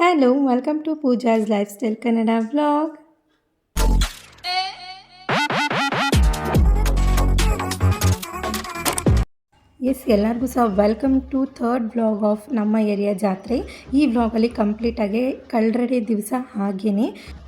Hello welcome to Pooja's lifestyle Kannada vlogs ಎಲ್ಲರಿಗೂ ಸಹ welcome to third vlog of ನಮ್ಮ area ಜಾತ್ರೆ. ಈ ವ್ಲಾಗಲ್ಲಿ ಕಂಪ್ಲೀಟಾಗಿ ಕಳ್ಳರಡಿ ದಿವಸ ಹಾಗೆಯೇ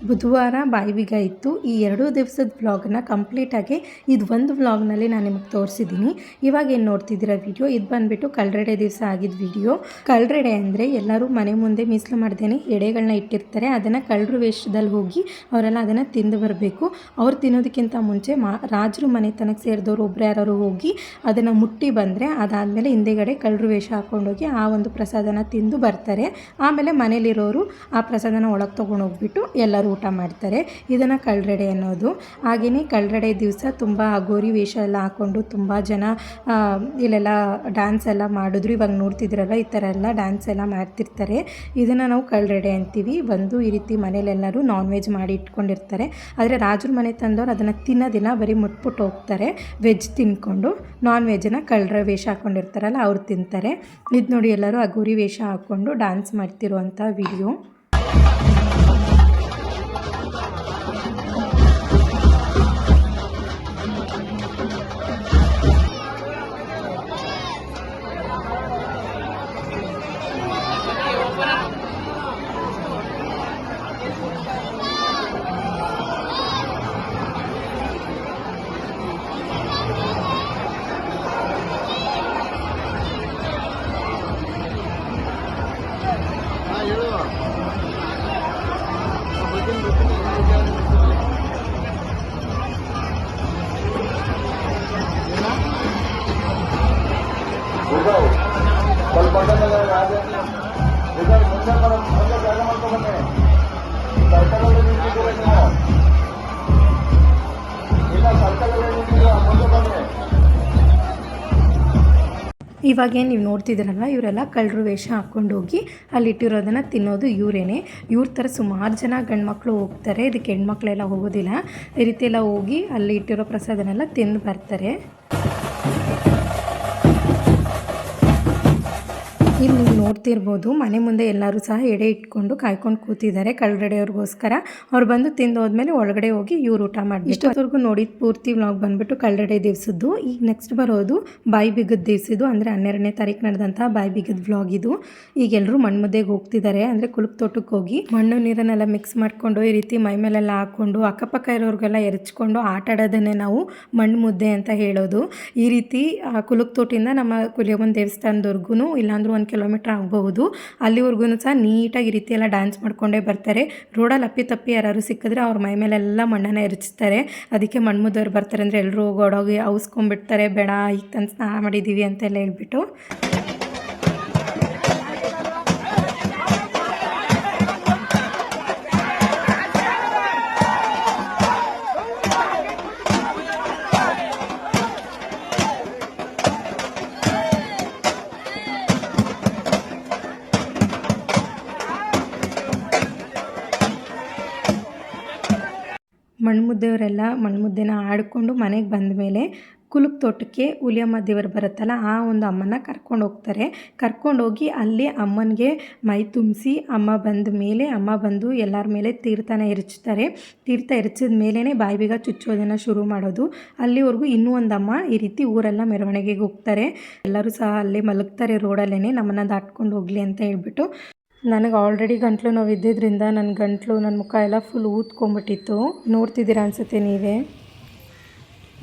ಬುಧವಾರ ಬಾಯಿಬೀಗ ಇತ್ತು. ಈ ಎರಡೂ ದಿವಸದ ವ್ಲಾಗ್ನ ಕಂಪ್ಲೀಟಾಗಿ ಇದು ಒಂದು ವ್ಲಾಗ್ನಲ್ಲಿ ನಾನು ನಿಮಗೆ ತೋರಿಸಿದ್ದೀನಿ ಇವಾಗ ಏನು ನೋಡ್ತಿದ್ದೀರಾ ವಿಡಿಯೋ? ಇದು ಬಂದುಬಿಟ್ಟು ಕಲ್ರೆಡೆ ದಿವಸ ಆಗಿದ್ದ ವಿಡಿಯೋ. ಕಲ್ರೆಡೆ ಅಂದರೆ ಎಲ್ಲರೂ ಮನೆ ಮುಂದೆ ಮೀಸಲು ಮಾಡ್ದೇನೆ ಎಡೆಗಳನ್ನ ಇಟ್ಟಿರ್ತಾರೆ. ಅದನ್ನು ಕಳ್ಳರು ವೇಷದಲ್ಲಿ ಹೋಗಿ ಅವರೆಲ್ಲ ಅದನ್ನು ತಿಂದು ಬರಬೇಕು. ಅವ್ರು ತಿನ್ನೋದಕ್ಕಿಂತ ಮುಂಚೆ ಮಾ, ರಾಜರು ಮನೆತನಕ್ಕೆ ಸೇರಿದವರು ಒಬ್ಬರು ಯಾರು ಹೋಗಿ ಅದನ್ನು ಮುಟ್ಟಿ ಬಂದರೆ ಅದಾದಮೇಲೆ ಹಿಂದೆಗಡೆ ಕಳ್ಳರು ವೇಷ ಹಾಕ್ಕೊಂಡೋಗಿ ಆ ಒಂದು ಪ್ರಸಾದನ ತಿಂದು ಬರ್ತಾರೆ. ಆಮೇಲೆ ಮನೇಲಿರೋರು ಆ ಪ್ರಸಾದನ ಒಳಗೆ ತೊಗೊಂಡೋಗ್ಬಿಟ್ಟು ಎಲ್ಲರೂ ಊಟ ಮಾಡ್ತಾರೆ. ಇದನ್ನು ಕಳ್ಳರೆಡೆ ಅನ್ನೋದು. ಹಾಗೆಯೇ ಕಳ್ಳರೆಡೆ ದಿವಸ ತುಂಬ ಗೋರಿ ವೇಷ ಎಲ್ಲ ಹಾಕ್ಕೊಂಡು ತುಂಬ ಜನ ಇಲ್ಲೆಲ್ಲ ಡ್ಯಾನ್ಸ್ ಎಲ್ಲ ಮಾಡಿದ್ರು. ಇವಾಗ ನೋಡ್ತಿದ್ರಲ್ಲ, ಈ ಥರ ಎಲ್ಲ ಡ್ಯಾನ್ಸ್ ಎಲ್ಲ ಮಾಡ್ತಿರ್ತಾರೆ. ಇದನ್ನು ನಾವು ಕಳ್ಳರೆಡೆ ಅಂತೀವಿ. ಬಂದು ಈ ರೀತಿ ಮನೇಲೆಲ್ಲರೂ ನಾನ್ ವೆಜ್ ಮಾಡಿ ಇಟ್ಕೊಂಡಿರ್ತಾರೆ. ಆದರೆ ರಾಜರ ಮನೆ ತಂದವ್ರು ಅದನ್ನು ತಿನ್ನೋದಿಲ್ಲ, ಬರೀ ಮುಟ್ಬಿಟ್ಟು ಹೋಗ್ತಾರೆ. ವೆಜ್ ತಿನ್ಕೊಂಡು ನಾನ್ ವೆಜ್ನ ಕಳ್ಳರ ವೇಷ ಹಾಕ್ಕೊಂಡಿರ್ತಾರಲ್ಲ ಅವ್ರು ತಿಂತಾರೆ. ಇದು ನೋಡಿ ಎಲ್ಲರೂ ಅಗೋರಿ ಗುರಿ ವೇಷ ಹಾಕ್ಕೊಂಡು ಡ್ಯಾನ್ಸ್ ಮಾಡ್ತಿರುವಂಥ ವಿಡಿಯೋ ಸ್ವಲ್ಪ ಮುಂದೆ ಮುಂದೆ ಜಾಗ ನಿಂತಿದ್ದೀರ ಇಲ್ಲ ನಿಂತಿದ್ದೀರ ಮುಂದೆ ಬನ್ನಿ ಇವಾಗೇನು ನೀವು ನೋಡ್ತಿದ್ದೀರಲ್ಲ ಇವರೆಲ್ಲ ಕಳ್ಳರು ವೇಷ ಹಾಕ್ಕೊಂಡು ಹೋಗಿ ಅಲ್ಲಿಟ್ಟಿರೋದನ್ನು ತಿನ್ನೋದು ಇವರೇನೆ. ಇವ್ರ ಥರ ಸುಮಾರು ಜನ ಗಂಡ್ಮಕ್ಳು ಹೋಗ್ತಾರೆ, ಇದಕ್ಕೆ ಹೆಣ್ಮಕ್ಳೆಲ್ಲ ಹೋಗೋದಿಲ್ಲ. ಈ ರೀತಿ ಎಲ್ಲ ಹೋಗಿ ಅಲ್ಲಿ ಇಟ್ಟಿರೋ ಪ್ರಸಾದನೆಲ್ಲ ತಿಂದು ಬರ್ತಾರೆ. ಇಲ್ಲಿ ನೀವು ನೋಡ್ತಿರ್ಬೋದು. ಮನೆ ಮುಂದೆ ಎಲ್ಲರೂ ಸಹ ಎಡೆ ಇಟ್ಕೊಂಡು ಕಾಯ್ಕೊಂಡು ಕೂತಿದ್ದಾರೆ ಕಳ್ಳರಡೆಯವ್ರಿಗೋಸ್ಕರ. ಅವ್ರು ಬಂದು ತಿಂದು ಹೋದ್ಮೇಲೆ ಒಳಗಡೆ ಹೋಗಿ ಇವ್ರು ಊಟ ಮಾಡಿ ಇಷ್ಟೊತ್ತವರೆಗೂ ನೋಡಿದ ಪೂರ್ತಿ ವ್ಲಾಗ್ ಬಂದ್ಬಿಟ್ಟು ಕಳ್ಳರಡೆ ದಿವಸದ್ದು. ಈಗ ನೆಕ್ಸ್ಟ್ ಬರೋದು ಬಾಯಿ ಬಿಗದ ದಿವಸದ್ದು, ಅಂದರೆ ಹನ್ನೆರಡನೇ ತಾರೀಕು ನಡೆದಂತಹ ಬಾಯಿ ಬಿಗದ ವ್ಲಾಗ್ ಇದು. ಈಗ ಎಲ್ಲರೂ ಮಣ್ಣುಮುದ್ದೆಗೆ ಹೋಗ್ತಿದ್ದಾರೆ, ಅಂದರೆ ಕುಲುಪ್ ತೋಟಕ್ಕೆ ಹೋಗಿ ಮಣ್ಣು ನೀರನ್ನೆಲ್ಲ ಮಿಕ್ಸ್ ಮಾಡಿಕೊಂಡು ಈ ರೀತಿ ಮೈ ಮೇಲೆಲ್ಲ ಹಾಕ್ಕೊಂಡು ಅಕ್ಕಪಕ್ಕ ಇರೋರಿಗೆಲ್ಲ ಎರಚ್ಕೊಂಡು ಆಟ ಆಡೋದನ್ನೇ ನಾವು ಮಣ್ಣು ಮುದ್ದೆ ಅಂತ ಹೇಳೋದು. ಈ ರೀತಿ ಕುಲುಕ್ ತೋಟಿಂದ ನಮ್ಮ ಕುಲಿಯಮ್ಮನ ದೇವಸ್ಥಾನದವರೆಗೂ ಇಲ್ಲಾಂದ್ರೂ ಒಂದು ಕಿಲೋಮೀಟ್ರ್ ಆಗಬಹುದು. ಅಲ್ಲಿವರೆಗೂ ಸಹ ನೀಟಾಗಿ ಈ ರೀತಿ ಎಲ್ಲ ಡ್ಯಾನ್ಸ್ ಮಾಡಿಕೊಂಡೇ ಬರ್ತಾರೆ. ರೋಡಲ್ಲಿ ಅಪ್ಪಿ ತಪ್ಪಿ ಯಾರು ಸಿಕ್ಕಿದ್ರೆ ಅವ್ರ ಮೈ ಮೇಲೆಲ್ಲ ಮಣ್ಣನ್ನು ಎರಚಿಸ್ತಾರೆ ಅದಕ್ಕೆ ಮಣ್ಮುದವ್ರು ಬರ್ತಾರೆ ಅಂದರೆ ಎಲ್ಲರೂ ಓಡೋಗಿ ಔಸ್ಕೊಂಡ್ಬಿಡ್ತಾರೆ ಬೇಡ, ಈಗ ತಂದು ಸ್ನಾನ ಮಾಡಿದ್ದೀವಿ ಅಂತೆಲ್ಲ ಹೇಳ್ಬಿಟ್ಟು. ಮಣ್ಮುದ್ದೆಯವರೆಲ್ಲ ಮಣ್ಮುದ್ದೆನ ಆಡಿಕೊಂಡು ಮನೆಗೆ ಬಂದ ಮೇಲೆ ಕುಲುಕ್ ತೋಟಕ್ಕೆ ಹುಲಿಯಮ್ಮ ದೇವರು ಬರುತ್ತಲ್ಲ, ಆ ಒಂದು ಅಮ್ಮನ ಕರ್ಕೊಂಡು ಹೋಗ್ತಾರೆ. ಕರ್ಕೊಂಡೋಗಿ ಅಲ್ಲಿ ಅಮ್ಮನಿಗೆ ಮೈ ತುಂಬಿಸಿ ಅಮ್ಮ ಬಂದ ಮೇಲೆ ಅಮ್ಮ ಬಂದು ಎಲ್ಲರ ಮೇಲೆ ತೀರ್ಥನ ಎರಚ್ತಾರೆ ತೀರ್ಥ ಎರಚಿದ ಮೇಲೇ ಬಾಯಿಬೀಗ ಚುಚ್ಚೋದನ್ನು ಶುರು ಮಾಡೋದು. ಅಲ್ಲಿವರೆಗೂ ಇನ್ನೂ ಒಂದು ಅಮ್ಮ ಈ ರೀತಿ ಊರೆಲ್ಲ ಮೆರವಣಿಗೆಗೆ ಹೋಗ್ತಾರೆ. ಎಲ್ಲರೂ ಸಹ ಅಲ್ಲೇ ಮಲಗ್ತಾರೆ ರೋಡಲ್ಲೇ ನಮ್ಮನ್ನು ದಾಟ್ಕೊಂಡು ಹೋಗಲಿ ಅಂತ ಹೇಳ್ಬಿಟ್ಟು ನನಗೆ ಆಲ್ರೆಡಿ ಗಂಟ್ಲು ನೋವು ಇದ್ದಿದ್ದರಿಂದ ನನ್ನ ಗಂಟ್ಲು ನನ್ನ ಮುಖ ಎಲ್ಲ ಫುಲ್ ಊದ್ಕೊಂಬಿಟ್ಟಿತ್ತು ನೋಡ್ತಿದ್ದೀರಾ ಅನಿಸುತ್ತೆ ನೀವೇ.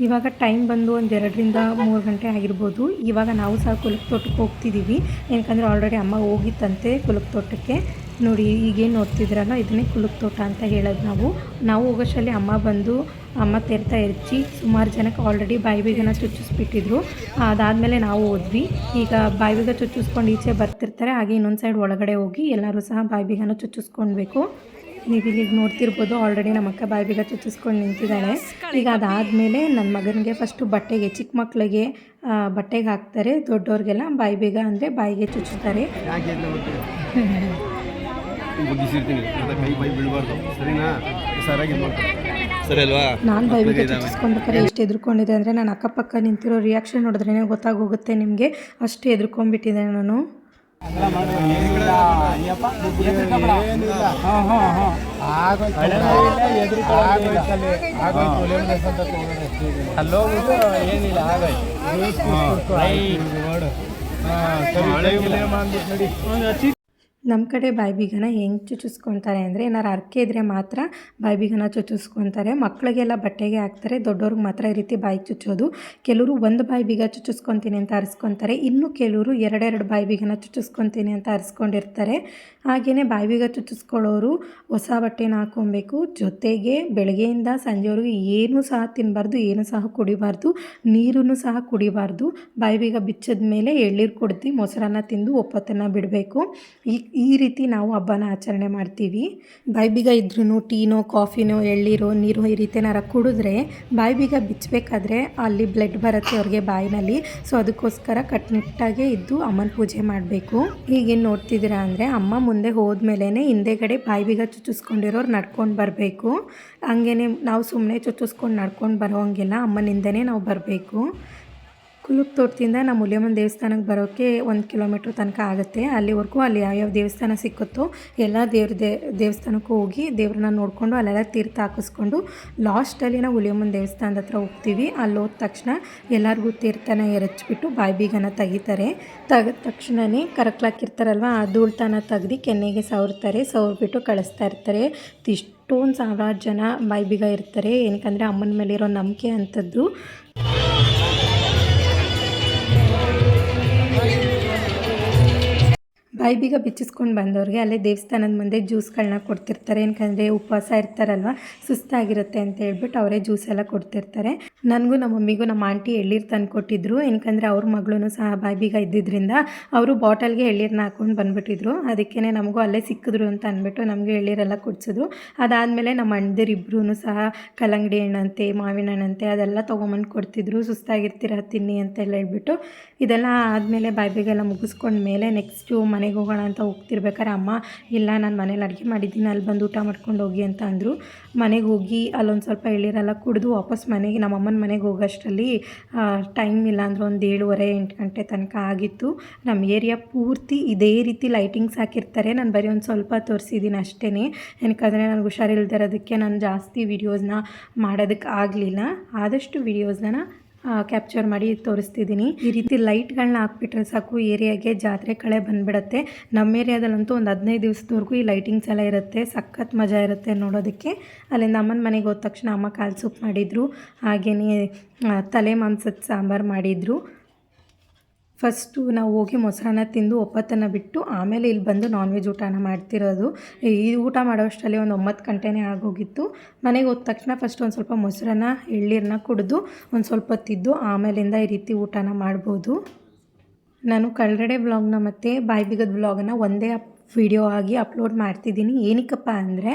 ಇವಾಗ ಟೈಮ್ ಬಂದು ಒಂದು ಎರಡರಿಂದ ಮೂರು ಗಂಟೆ ಆಗಿರ್ಬೋದು. ಇವಾಗ ನಾವು ಸಹ ಕುಲಕ್ ತೋಟಕ್ಕೆ ಹೋಗ್ತಿದ್ದೀವಿ. ಏನಕ್ಕಂದರೆ ಆಲ್ರೆಡಿ ಅಮ್ಮ ಹೋಗಿತ್ತಂತೆ ಕುಲಕ್ ತೋಟಕ್ಕೆ. ನೋಡಿ ಈಗೇನು ನೋಡ್ತಿದ್ರಲ್ಲ ಇದನ್ನೇ ಕುಲುಕ್ ತೋಟ ಅಂತ ಹೇಳೋದು ನಾವು. ನಾವು ಹೋಗೋಷ್ಟರಲ್ಲಿ ಅಮ್ಮ ಬಂದು ಅಮ್ಮ ತೆರ್ತಾ ಇರ್ಚಿ ಸುಮಾರು ಜನಕ್ಕೆ ಆಲ್ರೆಡಿ ಬಾಯಿ ಬೀಗನ ಚುಚ್ಚಿಸ್ಬಿಟ್ಟಿದ್ರು. ಅದಾದಮೇಲೆ ನಾವು ಹೋದ್ವಿ. ಈಗ ಬಾಯಿ ಬೀಗ ಚುಚ್ಚಿಸ್ಕೊಂಡು ಈಚೆ ಬರ್ತಿರ್ತಾರೆ ಹಾಗೆ ಇನ್ನೊಂದು ಸೈಡ್ ಒಳಗಡೆ ಹೋಗಿ ಎಲ್ಲರೂ ಸಹ ಬಾಯಿ ಬೀಗನ ಚುಚ್ಚಿಸ್ಕೊಳ್ಬೇಕು ನೀವು ಇಲ್ಲಿ ನೋಡ್ತಿರ್ಬೋದು ಆಲ್ರೆಡಿ ನಮ್ಮ ಅಕ್ಕ ಬಾಯಿ ಬೀಗ ಚುಚ್ಚಿಸ್ಕೊಂಡು ನಿಂತಿದ್ದಾಳೆ. ಈಗ ಅದಾದಮೇಲೆ ನನ್ನ ಮಗನಿಗೆ ಫಸ್ಟು ಬಟ್ಟೆಗೆ ಚಿಕ್ಕ ಮಕ್ಕಳಿಗೆ ಬಟ್ಟೆಗೆ ಹಾಕ್ತಾರೆ. ದೊಡ್ಡವ್ರಿಗೆಲ್ಲ ಬಾಯಿ ಬೀಗ ಅಂದರೆ ಬಾಯಿಗೆ ಚುಚ್ಚುತ್ತಾರೆ. ಬುದ್ಧಿಸಿರ್ತೀನಿ. ಅದ ಕೈ ಬೈ ಬೀಳಬಾರ್ದು. ಸರಿನಾ? ಸರಿಯಾಗಿ ಇದು ಮಾಡ್ತಾರೆ ಸರಿ ಅಲ್ವಾ? ನಾನು ಬೈಬಿಗೆ ಚುಚ್ಚಿಸ್ಕೊಳ್ಬೇಕಾದ್ರೆ ಎಷ್ಟು ಎದ್ರುಕೊಂಡಿದೆ ಅಂದರೆ ನಾನು ಅಕ್ಕಪಕ್ಕ ನಿಂತಿರೋ ರಿಯಾಕ್ಷನ್ ನೋಡಿದ್ರೇ ಗೊತ್ತಾಗೋಗುತ್ತೆ ನಿಮಗೆ ಅಷ್ಟು ಎದ್ರುಕೊಂಡ್ಬಿಟ್ಟಿದೆ ನಾನು. ಅಲ್ಲೋಗ್ಬಿಟ್ಟು ಏನಿಲ್ಲ ಆಗೋಯ್ತು ನಮ್ಮ ಕಡೆ ಬಾಯ್ಬಿಗನ ಹೆಂಗೆ ಚುಚ್ಚಿಸ್ಕೊತಾರೆ ಅಂದರೆ, ಏನಾರು ಅರ್ಕೆ ಇದ್ದರೆ ಮಾತ್ರ ಬಾಯ್ಬಿಗನ ಚುಚ್ಚಿಸ್ಕೊತಾರೆ ಮಕ್ಕಳಿಗೆಲ್ಲ ಬಟ್ಟೆಗೆ ಹಾಕ್ತಾರೆ. ದೊಡ್ಡವ್ರಿಗೆ ಮಾತ್ರ ಈ ರೀತಿ ಬಾಯಿ ಚುಚ್ಚೋದು. ಕೆಲವರು ಒಂದು ಬಾಯ್ಬಿಗ ಚುಚ್ಚಿಸ್ಕೊತೀನಿ ಅಂತ ಅರಿಸ್ಕೊತಾರೆ ಇನ್ನು ಕೆಲವರು ಎರಡೆರಡು ಬಾಯ್ಬಿಗನ ಚುಚ್ಚಿಸ್ಕೊತೀನಿ ಅಂತ ಅರಿಸ್ಕೊಂಡಿರ್ತಾರೆ ಹಾಗೆಯೇ ಬಾಯ್ಬಿಗ ಚುಚ್ಚಿಸ್ಕೊಳ್ಳೋರು ಹೊಸ ಬಟ್ಟೆನ ಹಾಕ್ಕೊಬೇಕು. ಜೊತೆಗೆ ಬೆಳಗ್ಗೆಯಿಂದ ಸಂಜೆವರೆಗೂ ಏನೂ ಸಹ ತಿನ್ನಬಾರ್ದು ಏನೂ ಸಹ ಕುಡಿಬಾರ್ದು ನೀರನ್ನು ಸಹ ಕುಡಿಬಾರ್ದು. ಬಾಯ್ಬಿಗ ಬಿಚ್ಚಿದ ಮೇಲೆ ಎಳ್ಳೀರು ಕುಡ್ದು ಮೊಸರನ್ನ ತಿಂದು ಒಪ್ಪತ್ತನ್ನು ಬಿಡಬೇಕು. ಈ ಈ ರೀತಿ ನಾವು ಹಬ್ಬನ ಆಚರಣೆ ಮಾಡ್ತೀವಿ. ಬಾಯ್ಬೀಗ ಇದ್ರೂ ಟೀನೋ, ಕಾಫಿನೋ ಎಳ್ಳಿರೋ ನೀರು ಈ ರೀತಿ ಏನಾರ ಕುಡಿದ್ರೆ ಬಾಯ್ಬೀಗ ಬಿಚ್ಚಬೇಕಾದ್ರೆ ಅಲ್ಲಿ ಬ್ಲಡ್ ಬರುತ್ತೆ ಅವ್ರಿಗೆ ಬಾಯಿನಲ್ಲಿ. ಸೊ ಅದಕ್ಕೋಸ್ಕರ ಕಟ್ನಿಟ್ಟಾಗೆ ಇದ್ದು ಅಮ್ಮನ ಪೂಜೆ ಮಾಡಬೇಕು. ಈಗೇನು ನೋಡ್ತಿದ್ದೀರಾ ಅಂದರೆ ಅಮ್ಮ ಮುಂದೆ ಹೋದ್ಮೇಲೆ ಹಿಂದೆಗಡೆ ಬಾಯ್ಬೀಗ ಚುಚ್ಚಿಸ್ಕೊಂಡಿರೋರು ನಡ್ಕೊಂಡು ಬರಬೇಕು. ಹಂಗೇನೆ ನಾವು ಸುಮ್ಮನೆ ಚುಚ್ಚಿಸ್ಕೊಂಡು ನಡ್ಕೊಂಡು ಬರೋಂಗಿಲ್ಲ. ಅಮ್ಮನಿಂದನೇ ನಾವು ಬರಬೇಕು. ಕುಲುಪ್ ತೋಟದಿಂದ ನಮ್ಮ ಮುಲಿಯಮ್ಮನ ದೇವಸ್ಥಾನಕ್ಕೆ ಬರೋಕ್ಕೆ ಒಂದು ಕಿಲೋಮೀಟ್ರ್ ತನಕ ಆಗುತ್ತೆ. ಅಲ್ಲಿವರೆಗೂ ಅಲ್ಲಿ ಯಾವ್ಯಾವ ದೇವಸ್ಥಾನ ಸಿಕ್ಕುತ್ತೋ ಎಲ್ಲ ದೇವ್ರ ದೇ, ದೇವಸ್ಥಾನಕ್ಕೂ ಹೋಗಿ ದೇವ್ರನ್ನ ನೋಡಿಕೊಂಡು ಅಲ್ಲೆಲ್ಲ ತೀರ್ಥ ಹಾಕಿಸ್ಕೊಂಡು ಲಾಸ್ಟಲ್ಲಿ ನಾವು ಹುಲಿಯಮ್ಮನ ದೇವಸ್ಥಾನದ ಹತ್ರ ಹೋಗ್ತೀವಿ. ಅಲ್ಲಿ ಹೋದ ತಕ್ಷಣ ಎಲ್ಲರಿಗೂ ತೀರ್ಥನ ಎರಚ್ಬಿಟ್ಟು ಬಾಯಿ ಬೀಗನ ತೆಗಿತಾರೆ. ತೆಗೆದ ತಕ್ಷಣವೇ ಕರಕ್ಲಾಕಿರ್ತಾರಲ್ವ ಆ ಧೂಳ್ತನ ತೆಗ್ದು ಕೆನ್ನೆಗೆ ಸವರ್ತಾರೆ, ಸವರ್ಬಿಟ್ಟು ಕಳಿಸ್ತಾ ಇರ್ತಾರೆ. ಇಷ್ಟೊಂದು ಸಾವಿರಾರು ಜನ ಬಾಯಿ ಬೀಗ ಇರ್ತಾರೆ. ಏನಕ್ಕಂದರೆ ಅಮ್ಮನ ಮೇಲೆ ಇರೋ ನಂಬಿಕೆ ಅಂಥದ್ದು. ಬಾಯಿ ಬೀಗ ಬಿಚ್ಚಿಸ್ಕೊಂಡು ಬಂದವ್ರಿಗೆ ಅಲ್ಲೇ ದೇವಸ್ಥಾನದ ಮುಂದೆ ಜ್ಯೂಸ್ಗಳನ್ನ ಕೊಡ್ತಿರ್ತಾರೆ. ಏನಕಂದರೆ ಉಪವಾಸ ಇರ್ತಾರಲ್ವ, ಸುಸ್ತಾಗಿರುತ್ತೆ ಅಂತ ಹೇಳ್ಬಿಟ್ಟು ಅವರೇ ಜ್ಯೂಸ್ ಎಲ್ಲ ಕೊಡ್ತಿರ್ತಾರೆ. ನನಗೂ ನಮ್ಮ ಮಮ್ಮಿಗೂ ನಮ್ಮ ಆಂಟಿ ಎಳ್ಳೀರು ತಂದು ಕೊಟ್ಟಿದ್ರು. ಏನಕಂದರೆ ಅವ್ರ ಮಗಳೂ ಸಹ ಬಾಯಿ ಬೀಗ ಇದ್ದಿದ್ದರಿಂದ ಅವರು ಬಾಟಲ್ಗೆ ಎಳ್ಳೀರನ್ನ ಹಾಕೊಂಡು ಬಂದುಬಿಟ್ಟಿದ್ರು. ಅದಕ್ಕೇ ನಮಗೂ ಅಲ್ಲೇ ಸಿಕ್ಕಿದ್ರು ಅಂತ ಅಂದ್ಬಿಟ್ಟು ನಮಗೆ ಎಳ್ಳೀರೆಲ್ಲ ಕುಡಿಸಿದ್ರು. ಅದಾದಮೇಲೆ ನಮ್ಮ ಅಣ್ಣದಿರಿಬ್ರು ಸಹ ಕಲ್ಲಂಗಡಿ ಹಣ್ಣಂತೆ, ಮಾವಿನ ಹಣ್ಣಂತೆ ಅದೆಲ್ಲ ತೊಗೊಂಬಂದು ಕೊಡ್ತಿದ್ರು. ಸುಸ್ತಾಗಿರ್ತೀರ ತಿನ್ನಿ ಅಂತೆಲ್ಲ ಹೇಳ್ಬಿಟ್ಟು ಇದೆಲ್ಲ ಆದಮೇಲೆ ಬಾಯಿ ಬೀಗೆಲ್ಲ ಮುಗಿಸ್ಕೊಂಡ ಮೇಲೆ ನೆಕ್ಸ್ಟು ಮನೆಗೆ ಹೋಗೋಣ ಅಂತ ಹೋಗ್ತಿರ್ಬೇಕಾದ್ರೆ ಅಮ್ಮ, ಇಲ್ಲ, ನಾನು ಮನೇಲಿ ಅಡುಗೆ ಮಾಡಿದ್ದೀನಿ, ಅಲ್ಲಿ ಬಂದು ಊಟ ಮಾಡ್ಕೊಂಡು ಹೋಗಿ ಅಂತ ಅಂದರು. ಮನೆಗೆ ಹೋಗಿ ಅಲ್ಲೊಂದು ಸ್ವಲ್ಪ ಎಳ್ಳಿರಲ್ಲ ಕುಡಿದು ವಾಪಸ್ ಮನೆಗೆ ನಮ್ಮ ಅಮ್ಮನ ಮನೆಗೆ ಹೋಗೋಷ್ಟರಲ್ಲಿ ಟೈಮ್ ಇಲ್ಲ ಅಂದ್ರೆ ಒಂದು ಏಳುವರೆ, ಎಂಟು ಗಂಟೆ ತನಕ ಆಗಿತ್ತು. ನಮ್ಮ ಏರಿಯಾ ಪೂರ್ತಿ ಇದೇ ರೀತಿ ಲೈಟಿಂಗ್ಸ್ ಹಾಕಿರ್ತಾರೆ. ನಾನು ಬರೀ ಒಂದು ಸ್ವಲ್ಪ ತೋರಿಸಿದ್ದೀನಿ ಅಷ್ಟೇ ಏನಕ್ಕಾದರೆ ನನಗೆ ಹುಷಾರಿಲ್ದಿರೋದಕ್ಕೆ ನಾನು ಜಾಸ್ತಿ ವೀಡಿಯೋಸ್ನ ಮಾಡೋದಕ್ಕೆ ಆಗಲಿಲ್ಲ. ಆದಷ್ಟು ವೀಡಿಯೋಸ್ನ ಕ್ಯಾಪ್ಚರ್ ಮಾಡಿ ತೋರಿಸ್ತಿದ್ದೀನಿ. ಈ ರೀತಿ ಲೈಟ್ಗಳನ್ನ ಹಾಕ್ಬಿಟ್ರೆ ಸಾಕು, ಏರಿಯಾಗೆ ಜಾತ್ರೆ ಕಳೆ ಬಂದ್ಬಿಡತ್ತೆ. ನಮ್ಮ ಏರಿಯಾದಲ್ಲಂತೂ ಒಂದು ಹದಿನೈದು ದಿವಸದವರೆಗೂ ಈ ಲೈಟಿಂಗ್ಸ್ ಎಲ್ಲ ಇರುತ್ತೆ. ಸಖತ್ ಮಜಾ ಇರುತ್ತೆ ನೋಡೋದಕ್ಕೆ. ಅಲ್ಲಿಂದ ಅಮ್ಮನ ಮನೆಗೆ ಹೋದ ತಕ್ಷಣ ಅಮ್ಮ ಕಾಲು ಸೂಪ್ ಮಾಡಿದರು. ಹಾಗೆಯೇ ತಲೆ ಮಾಂಸದ ಸಾಂಬಾರು ಮಾಡಿದರು. ಫಸ್ಟು ನಾವು ಹೋಗಿ ಮೊಸರನ್ನ ತಿಂದು ಒಪ್ಪತ್ತನ್ನು ಬಿಟ್ಟು ಆಮೇಲೆ ಇಲ್ಲಿ ಬಂದು ನಾನ್ ವೆಜ್ ಊಟನ ಮಾಡ್ತಿರೋದು. ಈ ಊಟ ಮಾಡೋಷ್ಟರಲ್ಲಿ ಒಂದು ಒಂಬತ್ತು ಗಂಟೆನೇ ಆಗೋಗಿತ್ತು. ಮನೆಗೆ ಹೋದ ತಕ್ಷಣ ಫಸ್ಟ್ ಒಂದು ಸ್ವಲ್ಪ ಮೊಸರನ್ನ ಎಳ್ಳೀರನ್ನ ಕುಡಿದು ಒಂದು ಸ್ವಲ್ಪ ತಿದ್ದು ಆಮೇಲಿಂದ ಈ ರೀತಿ ಊಟನ ಮಾಡ್ಬೋದು. ನಾನು ಕಳ್ಗಡೆ ಬ್ಲಾಗ್ನ ಮತ್ತು ಬಾಯ್ಬಿಗದ ಬ್ಲಾಗನ್ನು ಒಂದೇ ವಿಡಿಯೋ ಆಗಿ ಅಪ್ಲೋಡ್ ಮಾಡ್ತಿದ್ದೀನಿ. ಏನಕ್ಕಪ್ಪ ಅಂದರೆ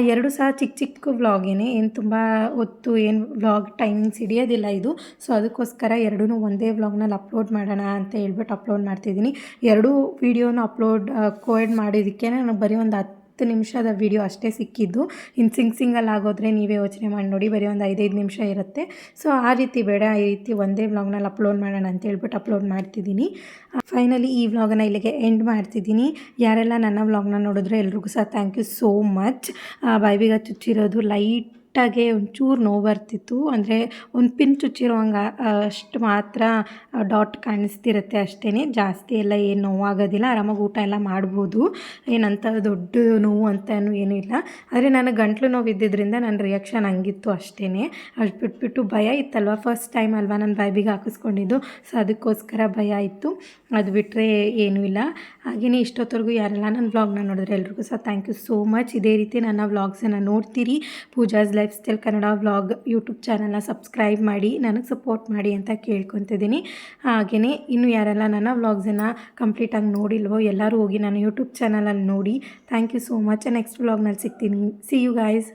ಎರಡು ಸಹ ಚಿಕ್ಕ ಚಿಕ್ಕ ವ್ಲಾಗೇನೆ ಏನು ತುಂಬ ಹೊತ್ತು ಏನು ವ್ಲಾಗ್ ಟೈಮಿಂಗ್ಸ್ ಹಿಡಿಯೋದಿಲ್ಲ ಇದು. ಸೊ, ಅದಕ್ಕೋಸ್ಕರ ಎರಡೂ ಒಂದೇ ವ್ಲಾಗ್ನಲ್ಲಿ ಅಪ್ಲೋಡ್ ಮಾಡೋಣ ಅಂತ ಹೇಳ್ಬಿಟ್ಟು ಅಪ್ಲೋಡ್ ಮಾಡ್ತಿದ್ದೀನಿ. ಎರಡೂ ವಿಡಿಯೋನ ಅಪ್ಲೋಡ್ ಕೋಯಡ್ ಮಾಡಿದ್ದಕ್ಕೆ ನಾನು ಬರೀ ಒಂದು ಹತ್ತು ನಿಮಿಷದ ವಿಡಿಯೋ ಅಷ್ಟೇ ಸಿಕ್ಕಿದ್ದು. ಇನ್ನು ಸಿಂಗ್ ಸಿಂಗಲ್ ಆಗೋದ್ರೆ ನೀವೇ ಯೋಚನೆ ಮಾಡಿ ನೋಡಿ, ಬರೀ ಒಂದು ಐದೈದು ನಿಮಿಷ ಇರುತ್ತೆ. ಸೊ ಆ ರೀತಿ ಬೇಡ, ಈ ರೀತಿ ಒಂದೇ ವ್ಲಾಗ್ನಲ್ಲಿ ಅಪ್ಲೋಡ್ ಮಾಡೋಣ ಅಂತ ಹೇಳ್ಬಿಟ್ಟು ಅಪ್ಲೋಡ್ ಮಾಡ್ತಿದ್ದೀನಿ. ಫೈನಲಿ ಈ ವ್ಲಾಗನ್ನು ಇಲ್ಲಿಗೆ ಎಂಡ್ ಮಾಡ್ತಿದ್ದೀನಿ. ಯಾರೆಲ್ಲ ನನ್ನ ವ್ಲಾಗ್ನ ನೋಡಿದ್ರೆ ಎಲ್ರಿಗೂ ಸಹ ಥ್ಯಾಂಕ್ ಯು ಸೋ ಮಚ್ ಬಾಯ್ಬಿಗ ಚುಚ್ಚಿರೋದು ಲೈಟ್ ಒಟ್ಟಾಗೆ ಒಂಚೂರು ನೋವು ಬರ್ತಿತ್ತು. ಅಂದರೆ ಒಂದು ಪಿನ್ ಚುಚ್ಚಿರುವಂಗೆ ಅಷ್ಟು ಮಾತ್ರ ಡಾಟ್ ಕಾಣಿಸ್ತಿರುತ್ತೆ ಅಷ್ಟೇ ಜಾಸ್ತಿ ಎಲ್ಲ ಏನು ನೋವಾಗೋದಿಲ್ಲ. ಆರಾಮಾಗಿ ಊಟ ಎಲ್ಲ ಮಾಡ್ಬೋದು. ಏನಂತ ದೊಡ್ಡ ನೋವು ಅಂತ ಏನೂ ಇಲ್ಲ. ಆದರೆ ನನಗೆ ಗಂಟ್ಲು ನೋವು ಇದ್ದಿದ್ದರಿಂದ ನನ್ನ ರಿಯಾಕ್ಷನ್ ಹಂಗಿತ್ತು ಅಷ್ಟೇ ಅಷ್ಟು ಬಿಟ್ಬಿಟ್ಟು ಭಯ ಇತ್ತಲ್ವ? ಫಸ್ಟ್ ಟೈಮ್ ಅಲ್ವಾ ನಾನು ಬಾಯ್ಬಿಗೆ ಹಾಕಿಸ್ಕೊಂಡಿದ್ದು? ಸೊ ಅದಕ್ಕೋಸ್ಕರ ಭಯ ಇತ್ತು. ಅದು ಬಿಟ್ಟರೆ ಏನೂ ಇಲ್ಲ. ಹಾಗೆಯೇ ಇಷ್ಟೊತ್ತವರೆಗೂ ಯಾರೆಲ್ಲ ನನ್ನ ವ್ಲಾಗ್ನ ನೋಡಿದ್ರೆ ಎಲ್ರಿಗೂ so thank you so much ಇದೇ ರೀತಿ ನನ್ನ ವ್ಲಾಗ್ಸನ್ನು ನೋಡ್ತೀರಿ. Pooja's lifestyle Kannada vlog YouTube ಚಾನಲ್ನ ಸಬ್ಸ್ಕ್ರೈಬ್ ಮಾಡಿ, ನನಗೆ ಸಪೋರ್ಟ್ ಮಾಡಿ ಅಂತ ಕೇಳ್ಕೊತಿದ್ದೀನಿ. ಹಾಗೆಯೇ ಇನ್ನು ಯಾರೆಲ್ಲ ನನ್ನ ವ್ಲಾಗ್ಸನ್ನು ಕಂಪ್ಲೀಟಾಗಿ ನೋಡಿಲ್ವೋ ಎಲ್ಲರೂ ಹೋಗಿ ನಾನು ಯೂಟ್ಯೂಬ್ ಚಾನಲಲ್ಲಿ ನೋಡಿ. Thank you so much next ವ್ಲಾಗ್ನಲ್ಲಿ ಸಿಗ್ತೀನಿ. See you guys